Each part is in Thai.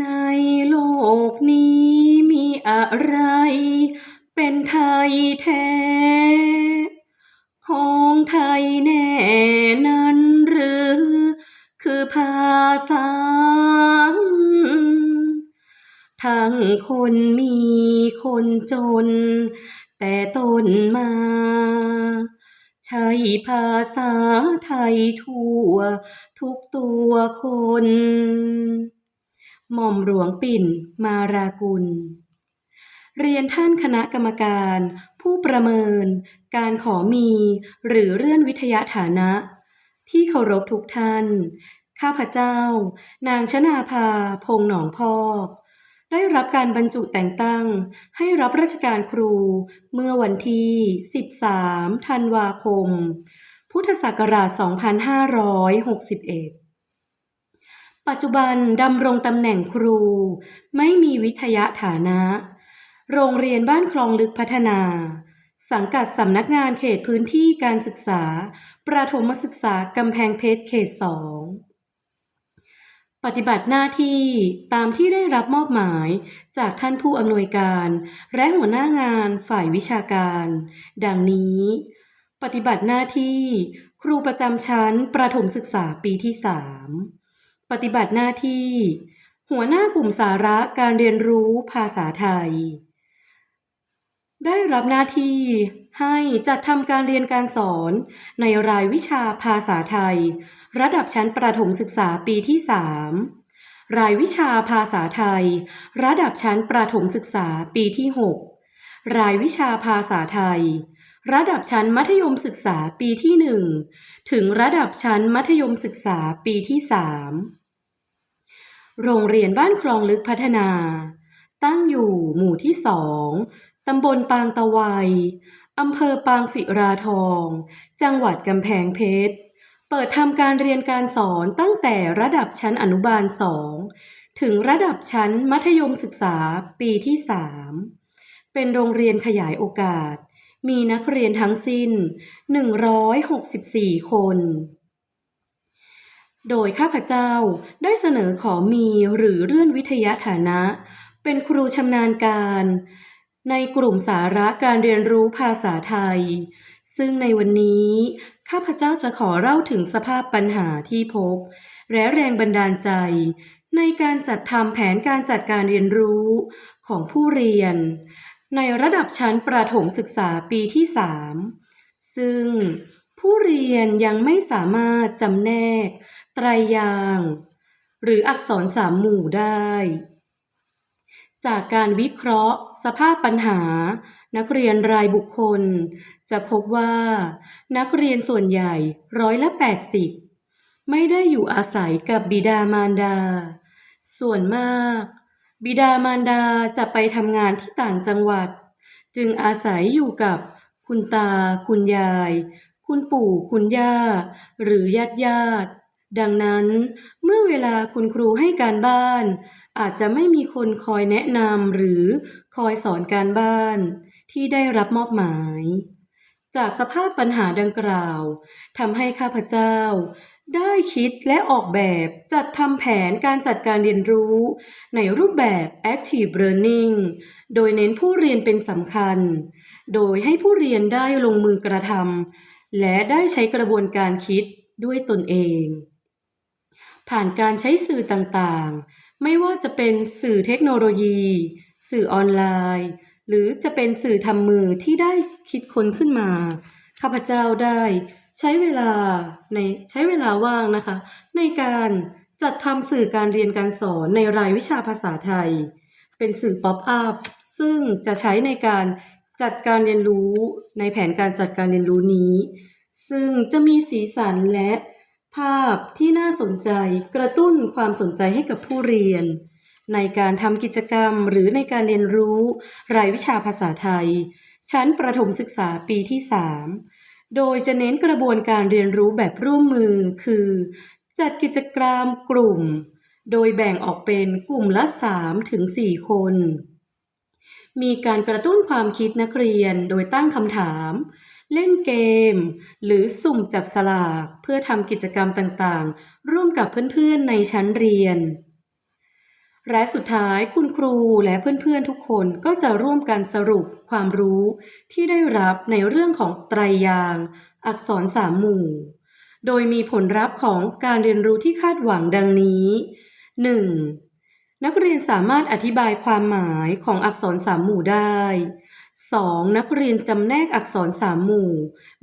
ในโลกนี้มีอะไร เป็นไทยแท้ ของไทยแน่นั้นหรือ คือภาษา ทั้งคนมีคนจน แต่ต้นมา ใช้ภาษาไทยทั่ว ทุกตัวคน หม่อมหลวงปิ่นมารากุล เรียนท่านคณะกรรมการ ผู้ประเมิน การขอมีหรือเลื่อนวิทยาฐานะ ที่เคารพทุกท่าน ข้าพเจ้า นางชนาภาพงษ์หนองพอกได้รับการบรรจุแต่งตั้ง ให้รับราชการครูเมื่อวันที่ 13 ธันวาคม พุทธศักราช 2561 ปัจจุบันดำรงตำแหน่งครู ไม่มีวิทยาฐานะ โรงเรียนบ้านคลองลึกพัฒนา สังกัดสำนักงานเขตพื้นที่การศึกษา ประถมศึกษากำแพงเพชรเขตสองปฏิบัติหน้าที่ตามที่ได้รับมอบหมายจากท่านผู้อำนวยการ และหัวหน้างานฝ่ายวิชาการ ดังนี้ ปฏิบัติหน้าที่ ครูประจำชั้นประถมศึกษาปีที่สาม ปฏิบัติหน้าที่ หัวหน้ากลุ่มสาระการเรียนรู้ภาษาไทย ได้รับหน้าที่ให้จัดทำการเรียนการสอนในรายวิชาภาษาไทย ระดับชั้นประถมศึกษาปีที่สามรายวิชาภาษาไทย ระดับชั้นประถมศึกษาปีที่หกรายวิชาภาษาไทย ระดับชั้นมัธยมศึกษาปีที่หนึ่งถึงระดับชั้นมัธยมศึกษาปีที่สาม โรงเรียนบ้านคลองลึกพัฒนา ตั้งอยู่หมู่ที่สองตำบลปางตะไวอำเภอปางศิราทอง จังหวัดกำแพงเพชร เปิดทำการเรียนการสอนตั้งแต่ระดับชั้นอนุบาลสองถึงระดับชั้นมัธยมศึกษาปีที่สามเป็นโรงเรียนขยายโอกาส มีนักเรียนทั้งสิ้น 164 คน โดยข้าพเจ้าได้เสนอขอมีหรือเลื่อนวิทยาฐานะ เป็นครูชำนาญการ ในกลุ่มสาระการเรียนรู้ภาษาไทย ซึ่งในวันนี้ ข้าพเจ้าจะขอเล่าถึงสภาพปัญหาที่พบ และแรงบันดาลใจ ในการจัดทำแผนการจัดการเรียนรู้ของผู้เรียน ในระดับชั้นประถมศึกษาปีที่สามซึ่ง ผู้เรียนยังไม่สามารถจำแนก ไตรยาง หรืออักษรสามหมู่ได้ จากการวิเคราะห์ สภาพปัญหา นักเรียนรายบุคคล จะพบว่า นักเรียนส่วนใหญ่ร้อยละ 80 ไม่ได้อยู่อาศัยกับบิดามารดา ส่วนมาก บิดามารดาจะไปทำงานที่ต่างจังหวัด จึงอาศัยอยู่กับคุณตาคุณยาย คุณปู่คุณย่า หรือญาติญาติ ดังนั้น เมื่อเวลาคุณครูให้การบ้าน อาจจะไม่มีคนคอยแนะนำหรือคอยสอนการบ้าน ที่ได้รับมอบหมาย จากสภาพปัญหาดังกล่าวทำให้ข้าพเจ้า ได้คิดและออกแบบจัดทำแผนการจัดการเรียนรู้ ในรูปแบบ Active Learning โดยเน้นผู้เรียนเป็นสำคัญ โดยให้ผู้เรียนได้ลงมือกระทำ และได้ใช้กระบวนการคิดด้วยตนเอง ผ่านการใช้สื่อต่างๆ ไม่ว่าจะเป็นสื่อเทคโนโลยี สื่อออนไลน์ หรือจะเป็นสื่อทำมือที่ได้คิดค้นขึ้นมา ข้าพเจ้าได้ใช้เวลาในใช้เวลาว่างนะคะ ในการจัดทำสื่อการเรียนการสอนในรายวิชาภาษาไทย เป็นสื่อป๊อปอัพซึ่งจะใช้ในการ จัดการเรียนรู้ในแผนการจัดการเรียนรู้นี้ ซึ่งจะมีสีสันและภาพที่น่าสนใจกระตุ้นความสนใจให้กับผู้เรียน ในการทำกิจกรรมหรือในการเรียนรู้ รายวิชาภาษาไทย ชั้นประถมศึกษาปีที่ 3 โดยจะเน้นกระบวนการเรียนรู้แบบร่วมมือ คือ จัดกิจกรรมกลุ่ม โดยแบ่งออกเป็นกลุ่มละ3ถึง4คน มีการกระตุ้นความคิดนักเรียนโดยตั้งคำถาม เล่นเกม หรือสุ่มจับสลากเพื่อทำกิจกรรมต่างๆ ร่วมกับเพื่อนๆในชั้นเรียน และสุดท้ายคุณครูและเพื่อนๆทุกคนก็จะร่วมกันสรุปความรู้ที่ได้รับในเรื่องของไตรยาง อักษรสามหมู่ โดยมีผลลัพธ์ของการเรียนรู้ที่คาดหวังดังนี้ 1. นักเรียนสามารถอธิบายความหมายของอักษรสามหมู่ได้ 2. นักเรียนจำแนกอักษรสามหมู่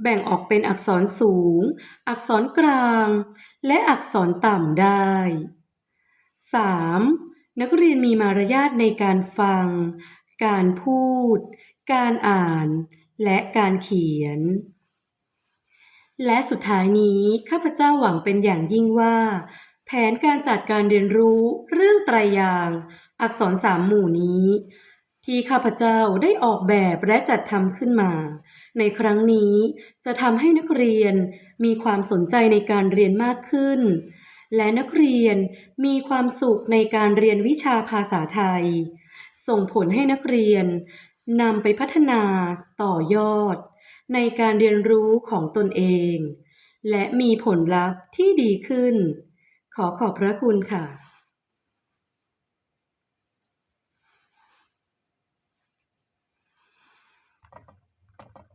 แบ่งออกเป็นอักษรสูง อักษรกลาง และอักษรต่ำได้ 3. นักเรียนมีมารยาทในการฟัง การพูด การอ่าน และการเขียนและสุดท้ายนี้ ข้าพเจ้าหวังเป็นอย่างยิ่งว่า แผนการจัดการเรียนรู้เรื่องไตรยาง อักษรสามหมู่นี้ ที่ข้าพเจ้าได้ออกแบบและจัดทำขึ้นมา ในครั้งนี้จะทำให้นักเรียนมีความสนใจในการเรียนมากขึ้น และนักเรียนมีความสุขในการเรียนวิชาภาษาไทย ส่งผลให้นักเรียนนำไปพัฒนาต่อยอด ในการเรียนรู้ของตนเอง และมีผลลัพธ์ที่ดีขึ้น ขอขอบพระคุณค่ะ